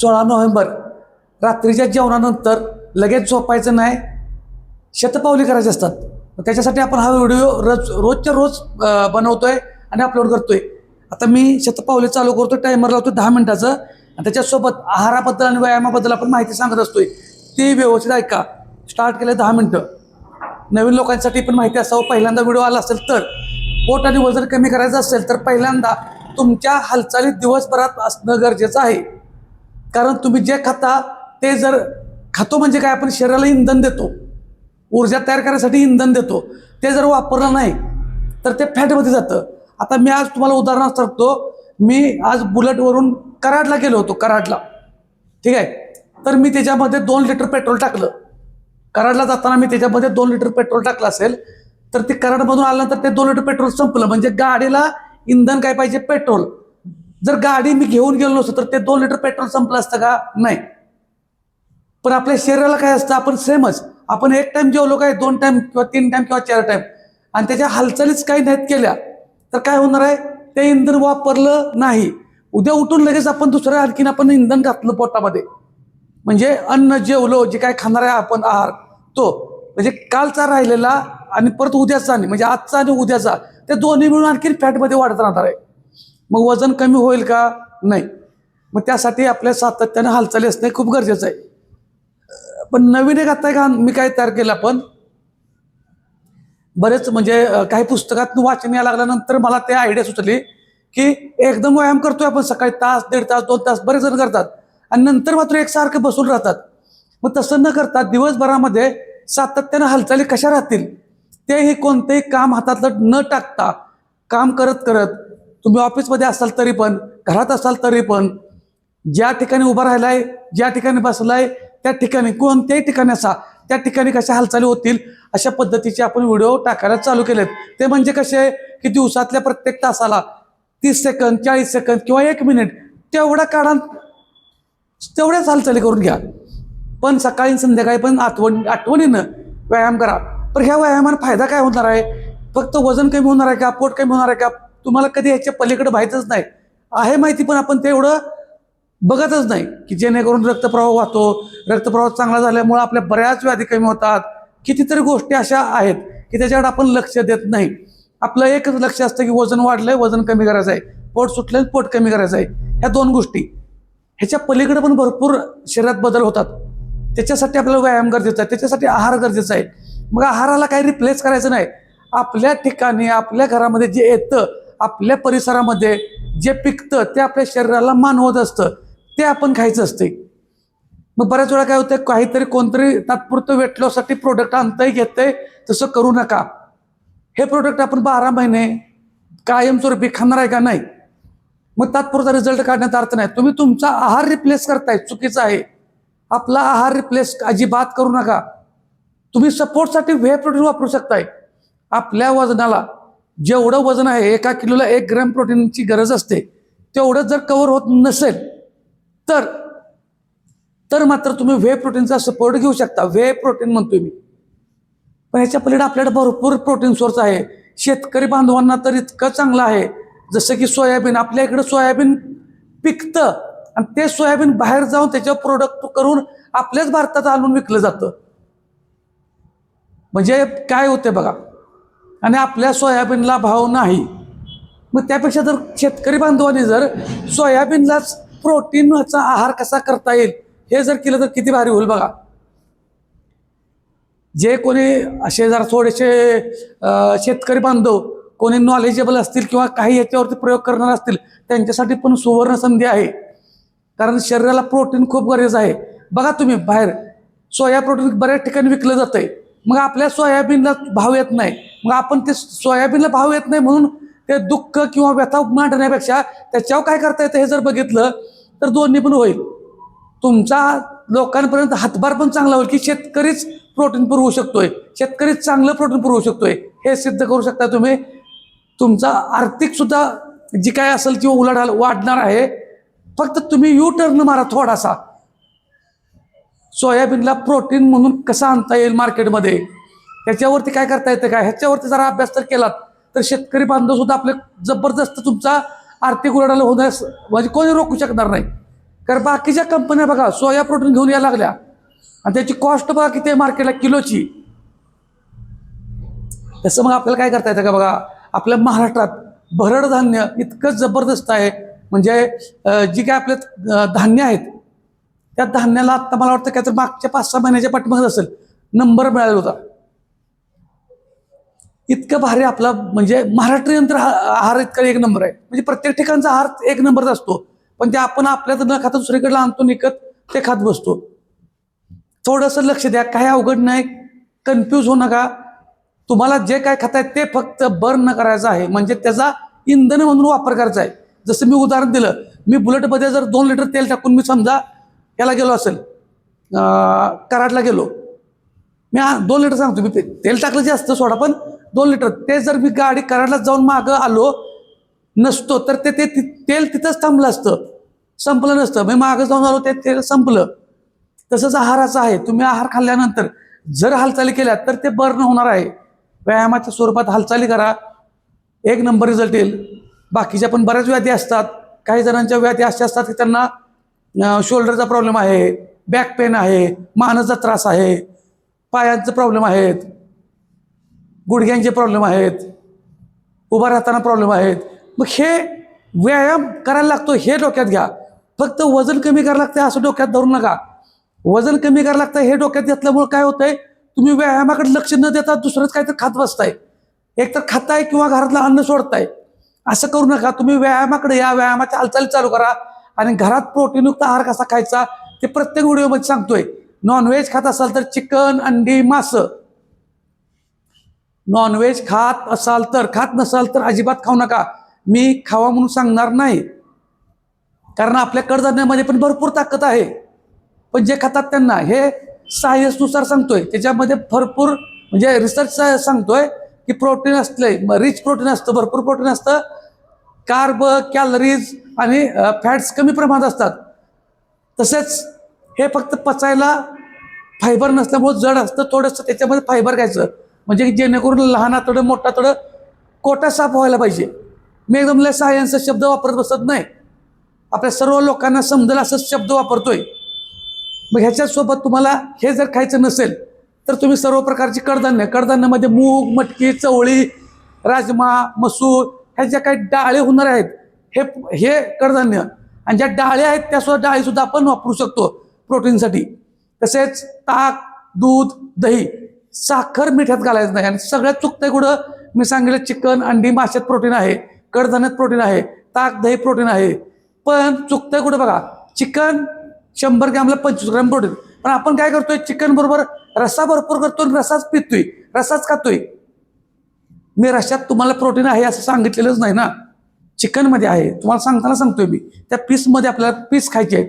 सोळा नोव्हेंबर रात्रीच्या जेवणानंतर लगेच झोपायचं नाही शतपावली करायचे असतात. त्याच्यासाठी आपण हा व्हिडिओ रोज रोजच्या रोज बनवतो आहे आणि अपलोड करतो आहे आता मी शतपावली चालू करतो टायमर लावतो दहा मिनटाचं. आणि त्याच्यासोबत आहाराबद्दल आणि व्यायामाबद्दल आपण माहिती सांगत असतोय. ती व्यवस्थित ऐका. स्टार्ट केलं दहा मिनटं. नवीन लोकांसाठी पण माहिती असावं. पहिल्यांदा व्हिडिओ आला असेल तर पोट आणि वजन कमी करायचं असेल तर पहिल्यांदा तुमच्या हालचाली दिवसभरात असणं गरजेचं आहे. कारण तुम्ही जे खाता ते जर खातो म्हणजे काय? आपण शरीराला इंधन देतो. ऊर्जा तयार करण्यासाठी इंधन देतो. ते जर वापरलं नाही तर ते फॅटमध्ये जातं. आता मी आज तुम्हाला उदाहरणार्थ सांगतो. मी आज बुलेटवरून कराडला गेलो होतो कराडला. ठीक आहे? तर मी त्याच्यामध्ये दोन लिटर पेट्रोल टाकलं. कराडला जाताना मी त्याच्यामध्ये दोन लिटर पेट्रोल टाकलं असेल तर ते कराडमधून आल्यानंतर ते दोन लिटर पेट्रोल संपलं. म्हणजे गाडीला इंधन काय पाहिजे? पेट्रोल. जर गाडी मी घेऊन गेलो नसतो तर ते दोन लिटर पेट्रोल संपलं असतं का? नाही. पण आपल्या शरीराला काय असतं? आपण सेमच. आपण एक टाइम जेवलो काय? दोन टाइम किंवा तीन टाइम किंवा चार टाइम आणि त्याच्या हालचालीच काही नाहीत केल्या. तर काय होणार आहे? ते इंधन वापरलं नाही. उद्या उठून लगेच आपण दुसऱ्या आणखीन आपण इंधन घातलं पोटामध्ये. म्हणजे अन्न जेवलो जे काय खाणार आहे आपण आहार तो. म्हणजे कालचा राहिलेला आणि परत उद्याचा आणि म्हणजे आजचा आणि उद्याचा. ते दोन्ही मिळून आणखीन फॅटमध्ये वाढत राहणार आहे. मग वजन कमी होईल का? नाही. मग त्यासाठी आपल्या सातत्याने हालचाली असणे खूप गरजेचं आहे. पण नवीन एक आता का मी काय तयार केलं आपण? बरेच म्हणजे काही पुस्तकातून वाचन या लागल्यानंतर मला ते आयडिया सुचली की एकदम व्यायाम करतोय आपण सकाळी तास दीड तास दोन तास बरेच जण करतात. आणि नंतर मात्र एकसारखं बसून राहतात. मग तसं न करता दिवसभरामध्ये सातत्यानं हालचाली कशा राहतील? तेही कोणतेही काम हातातलं न टाकता काम करत करत तुम्ही ऑफिसमध्ये असाल तरी पण घरात असाल तरी पण ज्या ठिकाणी उभा राहिलाय ज्या ठिकाणी बसलाय त्या ठिकाणी कोणत्याही ठिकाणी असा त्या ठिकाणी कशा हालचाली होतील अशा पद्धतीचे आपण व्हिडिओ टाकायला चालू केलेत. ते म्हणजे कसे की दिवसातल्या प्रत्येक तासाला तीस सेकंद चाळीस सेकंद किंवा एक मिनिट तेवढा काढा तेवढ्याच हालचाली करून घ्या. पण सकाळी संध्याकाळी पण आठवण आठवणीनं व्यायाम करा. पण ह्या व्यायामानं फायदा काय होणार आहे? फक्त वजन कमी होणार आहे का? पोट कमी होणार आहे का? तुम्हाला कधी ह्याच्या पलीकडे व्हायचंच नाही. आहे माहिती पण आपण ते एवढं बघतच नाही की जेणेकरून रक्तप्रवाह वाहतो. रक्तप्रवाह चांगला झाल्यामुळे आपल्या बऱ्याच व्याधी कमी होतात. कितीतरी गोष्टी अशा आहेत की त्याच्याकडे आपण लक्ष देत नाही. आपलं एकच लक्ष असतं की वजन वाढलंय वजन कमी करायचं आहे. पोट सुटलंय पोट कमी करायचं आहे. ह्या दोन गोष्टी. ह्याच्या पलीकडे पण भरपूर शरीरात बदल होतात. त्याच्यासाठी आपल्याला व्यायाम गरजेचा आहे. त्याच्यासाठी आहार गरजेचा आहे. मग आहाराला काही रिप्लेस करायचं नाही. आपल्या ठिकाणी आपल्या घरामध्ये जे येतं आपल्या परिसरामध्ये जे पिकतं ते आपल्या शरीराला मान होत असतं ते आपण खायचं असते. मग बऱ्याच वेळा काय होतं काहीतरी कोणतरी तात्पुरतं वेट लॉससाठी प्रोडक्ट आणतंय घेतंय तसं करू नका. हे प्रोडक्ट आपण बारा महिने कायमस्वरूपी खाणार आहे का नाही? मग तात्पुरता रिझल्ट काढण्याचा अर्थ नाही. तुम्ही तुमचा आहार रिप्लेस करताय चुकीचा आहे. आपला आहार रिप्लेस अजिबात करू नका. तुम्ही सपोर्टसाठी व्हे प्रोडक्ट वापरू शकताय. आपल्या वजनाला जेवढं वजन आहे एका किलोला एक ग्रॅम प्रोटीनची गरज असते तेवढं जर कवर होत नसेल तर तर मात्र तुम्ही व्हे प्रोटीनचा सपोर्ट घेऊ शकता. व्हे प्रोटीन म्हणतोय मी. पण ह्याच्या पलीकडे आपल्याकडे भरपूर प्रोटीन सोर्स आहे. शेतकरी बांधवांना तर इतकं चांगलं आहे. जसं की सोयाबीन आपल्या इकडं सोयाबीन पिकतं आणि ते सोयाबीन बाहेर जाऊन त्याच्यावर प्रोडक्ट करून आपल्याच भारतात आणून विकलं जातं. म्हणजे काय होते बघा? आणि आपल्या सोयाबीनला भाव नाही. मग त्यापेक्षा जर शेतकरी बांधवांनी जर सोयाबीनलाच प्रोटीनचा आहार कसा करता येईल हे जर केलं तर किती भारी होईल बघा. जे कोणी असे जरा थोडेसे शेतकरी बांधव कोणी नॉलेजेबल असतील किंवा काही याच्यावरती प्रयोग करणार असतील त्यांच्यासाठी पण सुवर्ण संधी आहे. कारण शरीराला प्रोटीन खूप गरज आहे. बघा तुम्ही बाहेर सोया प्रोटीन बऱ्याच ठिकाणी विकलं जातं आहे मग आपल्या सोयाबीनला भाव येत नाही. मग आपण ते सोयाबीनला भाव येत नाही म्हणून ते दुःख किंवा व्यथा मांडण्यापेक्षा त्याच्यावर काय करता येतं हे जर बघितलं तर दोन्ही पण होईल. तुमचा लोकांपर्यंत हातभार पण चांगला होईल की शेतकरीच प्रोटीन पुरवू शकतोय. शेतकरीच चांगलं प्रोटीन पुरवू शकतोय. हे सिद्ध करू शकता तुम्ही. तुमचा आर्थिक सुद्धा जी काय असेल किंवा उलाढाल वाढणार आहे. फक्त तुम्ही यू टर्न मारा थोडासा. सोयाबीनला प्रोटीन म्हणून कसं आणता येईल मार्केटमध्ये? त्याच्यावरती काय करता येतं काय? ह्याच्यावरती जरा अभ्यास तर केलात तर शेतकरी बांधव सुद्धा आपले जबरदस्त तुमचा आर्थिक उलाढाल होण्यास म्हणजे कोणी रोखू शकणार नाही. कारण बाकीच्या कंपन्या बघा सोया प्रोटीन घेऊन यायला लागल्या. आणि त्याची कॉस्ट बघा किती आहे मार्केटला किलोची. तसं मग आपल्याला काय करता येतं का बघा? आपल्या महाराष्ट्रात भरड धान्य इतकं जबरदस्त आहे. म्हणजे जी काय आपले धान्य आहेत त्या धान्याला आत्ता मला वाटतं काय तर मागच्या पाच सहा महिन्याच्या पाठीमागत असेल. नंबर मिळाला होता. इतकं भारी आपला म्हणजे महाराष्ट्र यंत्र हा- आहार इतका एक नंबर आहे. म्हणजे प्रत्येक ठिकाणचा आहार एक नंबरचा असतो. पण ते आपण आपल्यात न खाता दुसरीकडे आणतो निकत ते खात बसतो. थोडंसं लक्ष द्या. काही अवघड नाही. कन्फ्यूज होऊ नका. तुम्हाला जे काय खाताय ते फक्त बर्न करायचं आहे. म्हणजे त्याचा इंधन म्हणून वापर करायचा आहे. जसं मी उदाहरण दिलं. मी बुलेटमध्ये जर दोन लिटर तेल टाकून मी समजा याला गेलो असेल. कराडला गेलो. मी हा दोन लिटर सांगतो मी ते- तेल टाकलं जे असतं सोडा पण दोन लिटर. ते जर मी गाडी कराडला जाऊन मागं आलो नसतो तर ते ते ति- तेल तिथंच थांबलं असतं. संपलं नसतं. मी मागं जाऊन आलो ते तेल संपलं. तसंच आहाराचं आहे. तुम्ही आहार खाल्ल्यानंतर जर हालचाली केल्या तर ते बर्न होणार आहे. व्यायामाच्या स्वरूपात हालचाली करा. एक नंबर रिझल्ट येईल. बाकीच्या पण बऱ्याच व्याधी असतात. काही जणांच्या व्याधी अशा असतात की त्यांना शोल्डरचा प्रॉब्लेम आहे बॅक पेन आहे मानाचा त्रास आहे पायांचे प्रॉब्लेम आहेत गुडघ्यांचे प्रॉब्लेम आहेत उभा राहताना प्रॉब्लेम आहेत. मग हे व्यायाम करायला लागतो हे डोक्यात घ्या. फक्त वजन कमी करायला लागतं असं डोक्यात धरू नका. वजन कमी करायला लागतं हे डोक्यात घेतल्यामुळे काय होतंय? तुम्ही व्यायामाकडे लक्ष न देता दुसरंच काहीतरी खात बसताय. एक तर खाताय किंवा घरातलं अन्न सोडताय. असं करू नका. तुम्ही व्यायामाकडे या. व्यायामाच्या हालचाली चालू करा. आणि घरात प्रोटीनयुक्त आहार कसा खायचा ते प्रत्येक व्हिडिओमध्ये सांगतोय. नॉनव्हेज खात असाल तर चिकन अंडी मासं. नॉनव्हेज खात असाल तर खात नसाल तर अजिबात खाऊ नका. मी खावा म्हणून सांगणार नाही. कारण आपल्या कडधान्यामध्ये पण भरपूर ताकद आहे. पण जे खातात त्यांना हे सायन्सनुसार सांगतोय. त्याच्यामध्ये भरपूर म्हणजे रिसर्च सांगतोय की प्रोटीन असले रिच प्रोटीन असतं भरपूर प्रोटीन असतं. कार्ब कॅलरीज आणि फॅट्स कमी प्रमाणात असतात. तसेच हे फक्त पचायला फायबर नसल्यामुळं जड असतं थोडंसं त्याच्यामध्ये फायबर घ्यायचं. म्हणजे जेणेकरून लहान आतडं मोठा आतडं कोटा साफ व्हायला पाहिजे. मी एकदम लय सायन्सचा शब्द वापरत बसत नाही. आपल्या सर्व लोकांना समजेल असंच शब्द वापरतोय. मग ह्याच्यासोबत तुम्हाला हे जर खायचं नसेल तर तुम्ही सर्व प्रकारची कडधान्य कडधान्यामध्ये मूग मटकी चवळी राजमा मसूर ह्या ज्या काही डाळे होणार आहेत हे हे कडधान्य आणि ज्या डाळे आहेत त्या सुद्धा डाळीसुद्धा आपण वापरू शकतो प्रोटीनसाठी. तसेच ताक दूध दही साखर मिठ्यात घालायचं नाही. आणि सगळ्यात चुकतंय कुठं? मी सांगितलं चिकन अंडी माशात प्रोटीन आहे कडधान्यात प्रोटीन आहे ताक दही प्रोटीन आहे. पण चुकतंय कुठं बघा? चिकन शंभर ग्रॅमला पंचवीस ग्रॅम प्रोटीन. पण आपण काय करतोय? चिकन बरोबर रस्सा भरपूर करतो आणि रसाच पितोय रसाच खातोय. मी रश्यात तुम्हाला प्रोटीन आहे असं सांगितलेलंच नाही ना? चिकनमध्ये आहे. तुम्हाला सांगताना सांगतोय मी. त्या पीसमध्ये आपल्याला पीस खायचे आहेत.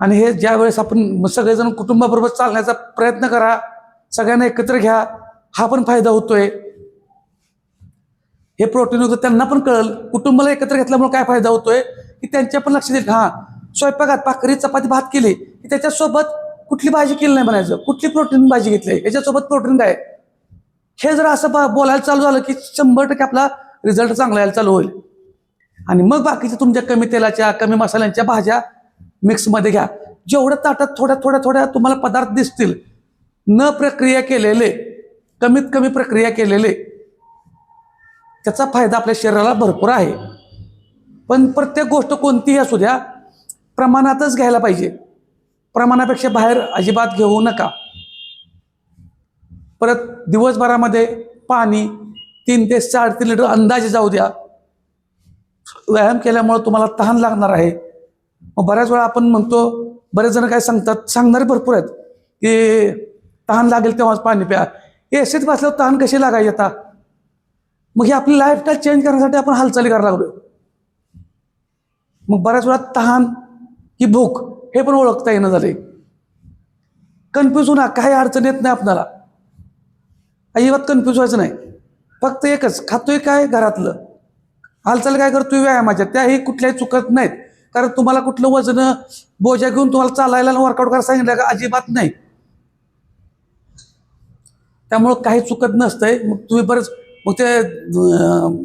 आणि हे ज्या वेळेस आपण सगळेजण कुटुंबाबरोबर चालण्याचा प्रयत्न करा सगळ्यांना एकत्र घ्या हा पण फायदा होतोय. हे प्रोटीन होतं त्यांना पण कळल. कुटुंबाला एकत्र घेतल्यामुळे काय फायदा होतोय? की त्यांच्या पण लक्षात येईल. हा स्वयंपाकात भाकरी चपाती भात केली की त्याच्यासोबत कुठली भाजी केली नाही म्हणायचं? कुठली प्रोटीन भाजी घेतली? याच्यासोबत प्रोटीन काय? हे जर असं बा- बोलायला चालू झालं की शंभर टक्के आपला रिझल्ट चांगला यायला चालू होईल. आणि मग बाकीच्या तुमच्या कमी तेलाच्या कमी मसाल्यांच्या भाज्या मिक्समध्ये घ्या. जेवढ्या ताटात थोड्या थोड्या थोड्या तुम्हाला पदार्थ दिसतील न प्रक्रिया केलेले कमीत कमी प्रक्रिया केलेले त्याचा फायदा आपल्या शरीराला भरपूर आहे. पण प्रत्येक गोष्ट कोणतीही असू द्या प्रमाणातच घ्यायला पाहिजे. प्रमाणापेक्षा बाहेर अजिबात घेऊ नका. परत दिवसभरामध्ये पाणी तीन ते साडेतीन लिटर अंदाजे जाऊ द्या. व्यायाम केल्यामुळं तुम्हाला तहान लागणार आहे. मग बऱ्याच वेळा आपण म्हणतो बरेच जण काय सांगतात सांगणारे भरपूर आहेत की तहान लागेल तेव्हाच पाणी प्या. एसीत बसल्यावर तहान कशी लागायची आता? मग ही आपली लाईफस्टाईल चेंज करण्यासाठी आपण हालचाली करायला लागलो मग बऱ्याच वेळा तहान की भूक हे पण ओळखता येणं झाले कन्फ्यूज होणार काही अडचण येत नाही आपणाला अजिबात कन्फ्यूज व्हायचं नाही. फक्त एकच खातोय काय घरातलं? हालचाल काय करतोय व्यायामाच्या? त्याही कुठल्याही चुकत नाहीत. कारण तुम्हाला कुठलं वजन बोजा घेऊन तुम्हाला चालायला वर्कआउट करायला सांगितलं का? अजिबात नाही. त्यामुळं काही चुकत नसतंय. मग तुम्ही बरंच मग ते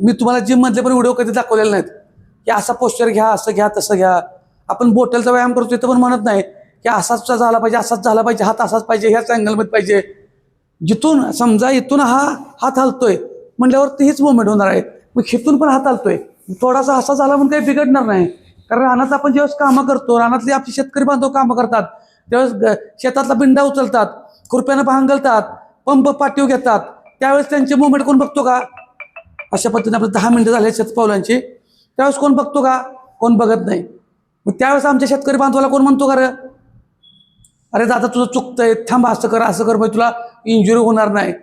मी तुम्हाला जिममधले पण व्हिडिओ कधी दाखवलेले नाहीत की असा पोस्चर घ्या असं घ्या तसं घ्या. आपण बोटलचा व्यायाम करतो तिथं पण म्हणत नाही की असाच झाला पाहिजे असाच झाला पाहिजे हात असाच पाहिजे ह्याच अँगलमध्ये पाहिजे. जिथून समजा इथून हा हात हलतोय म्हटल्यावर तीच मुवमेंट होणार आहे. मग हिथून पण हात हलतोय. थोडासा असा झाला म्हणून काही बिघडणार नाही. कारण रानात आपण ज्यावेळेस कामं करतो रानातले आपले शेतकरी बांधव कामं करतात. त्यावेळेस ग- शेतातला बिंडा उचलतात खुरप्यानं भांगलतात पंप पाठीव घेतात. त्यावेळेस त्यांचे मुवमेंट कोण बघतो का? अशा पद्धतीने आपले दहा मिनटं झाले शेतपावलांची त्यावेळेस कोण बघतो का? कोण बघत नाही. मग त्यावेळेस आमच्या शेतकरी बांधवाला कोण म्हणतो का अरे दादा तुझं चुकतंय. थांब असं कर असं कर म्हणजे तुला इंजुरी होणार नाही.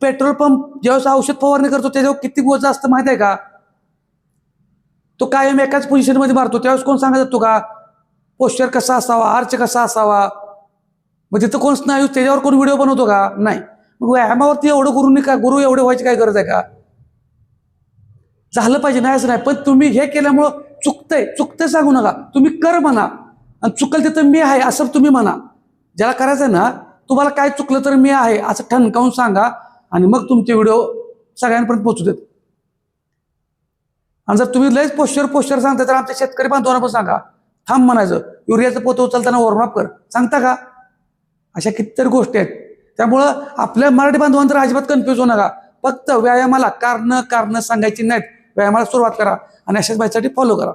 पेट्रोल पंप ज्यावेळेस औषध फवारणी करतो त्याच्यावर किती बोज असतं माहिती आहे का? तो कायम एकाच पोझिशनमध्ये मारतो. त्यावेळेस कोण सांगत जातो का पोश्चर कसा असावा? आर्च कसा असावा? मग तिथं कोण स्नायू त्याच्यावर कोण व्हिडिओ बनवतो का? नाही. मग व्यायामावरती एवढं गुरुनी का गुरु एवढे व्हायची काय गरज आहे का? झालं पाहिजे नाही असं नाही. पण तुम्ही हे केल्यामुळं चुकतंय. चुकतंय सांगू नका. तुम्ही कर म्हणा. आणि चुकल तिथं मी आहे असं तुम्ही म्हणा. ज्याला करायचं ना तुम्हाला काय चुकलं तर मी आहे असं ठणकावून सांगा आणि मग तुमचे व्हिडिओ सगळ्यांपर्यंत पोहोचू देत. आणि जर तुम्ही लयच पोश्चर पोश्चर सांगता तर आमच्या शेतकरी बांधवांना पण सांगा. थांब म्हणायचं युरियाचं पोतं उचलताना वॉर्मअप कर. सांगता का? अशा कितीतरी गोष्टी आहेत. त्यामुळं आपल्या मराठी बांधवांतर अजिबात कन्फ्यूज होऊ नका. फक्त व्यायामाला कारण कारण सांगायची नाहीत. व्यायामाला सुरुवात करा आणि अशाच भाईसाठी फॉलो करा.